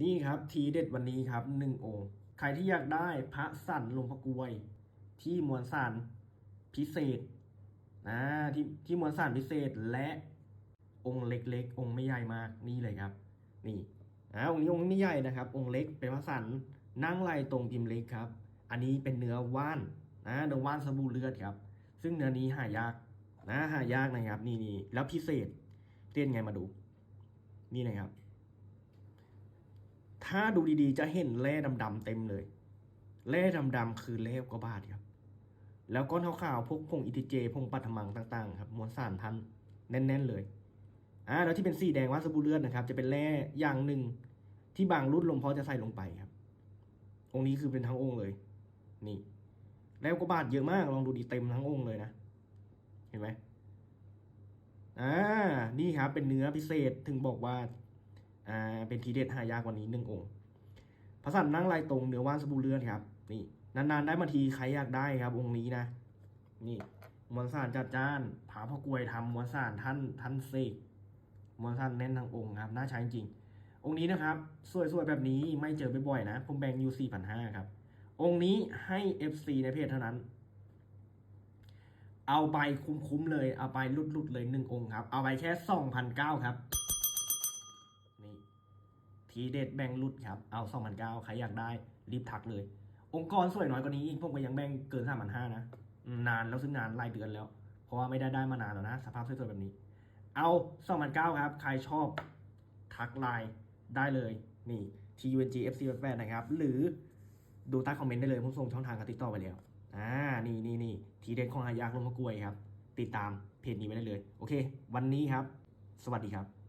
นี่ครับทีเด็ดวันนี้ครับหนึ่งองค์ ใครที่อยากได้พระสันหลวงพระกวย ที่มวลสารพิเศษนะที่ที่มวลสารพิเศษและองค์เล็กๆ องค์ไม่ใหญ่มากนี่เลยครับ นี่อ่าองค์นี้องค์ไม่ใหญ่นะครับ องค์เล็กเป็นพระสันนั่งไหลตรงพิมพ์เล็กครับ อันนี้เป็นเนื้อว่านนะเนื้อว่านสบู่เลือดครับ ซึ่งเนื้อนี้หายากนะหายากนะครับ นี่นี่แล้วพิเศษเต้นไงมาดู นี่นะครับ ถ้าดูดีๆ จะเห็นแร่ดำๆเต็มเลย แร่ดำๆคือแร่กบาทครับ แล้วก้อนขาวๆพวกพงอิติเจพงปัทมังต่างๆครับมวลสารพันแน่น ๆ เลยอ่าแล้วที่เป็นสีแดงว่าสบู่เลือดนะครับ จะเป็นแร่อย่างหนึ่งที่บางรุ่นลวงพ่อจะใส่ลงไปครับ องค์นี้คือเป็นทั้งองค์เลย นี่ แล้วก็บาทเยอะมากลองดูดีเต็มทั้งองค์เลยนะ เห็นไหมอ่านี่ครับเป็นเนื้อพิเศษถึงบอกว่า อ่าเป็นทีเด็ดหายากกว่านี้หนึ่งองค์พระสันนั่งลายตรงเนื้อว่านสบู่เลือดครับ นี่นานๆได้มาทีใครอยากได้ครับ องค์นี้นะ นี่มวลสารจัดจ้านผาพ่อกวยทำมวลสารท่านท่านเสกมวลสารแน่นทั้งองค์ครับน่าใช้จริงองค์นี้นะครับสวยๆแบบนี้ไม่เจอบ่อยๆนะ ผมแบ่งอยู่สี่พันห้าครับ องค์นี้ให้ FC ในเพจเท่านั้น เอาไปคุ้มๆเลย เอาไปลุดๆเลยหนึ่งองค์ครับ เอาไปแค่สองพันเก้าครับ ทีเด็ดแบ่งลุดครับ เอาสองพันเก้าใครอยากได้รีบทักเลย องค์กรสวยน้อยกว่านี้อีกผมก็ยังแบ่งเกินสามพันห้านะนานแล้วซึ่งนานหลายเดือนแล้ว เพราะว่าไม่ได้ได้มานานแล้วนะ สภาพสวยๆแบบนี้ เอาสองพันเก้าครับ ใครชอบทักไลน์ได้เลยนี่ TUNG FC 8นะครับ หรือดูใต้คอมเมนต์ได้เลยผมส่งช่องทางการติดต่อไปแล้วอ่านี่นี่นี่ทีเด็ดของหายากลงมะกรวยครับ ติดตามเพจนี้ไว้ได้เลย โอเค วันนี้ครับ สวัสดีครับ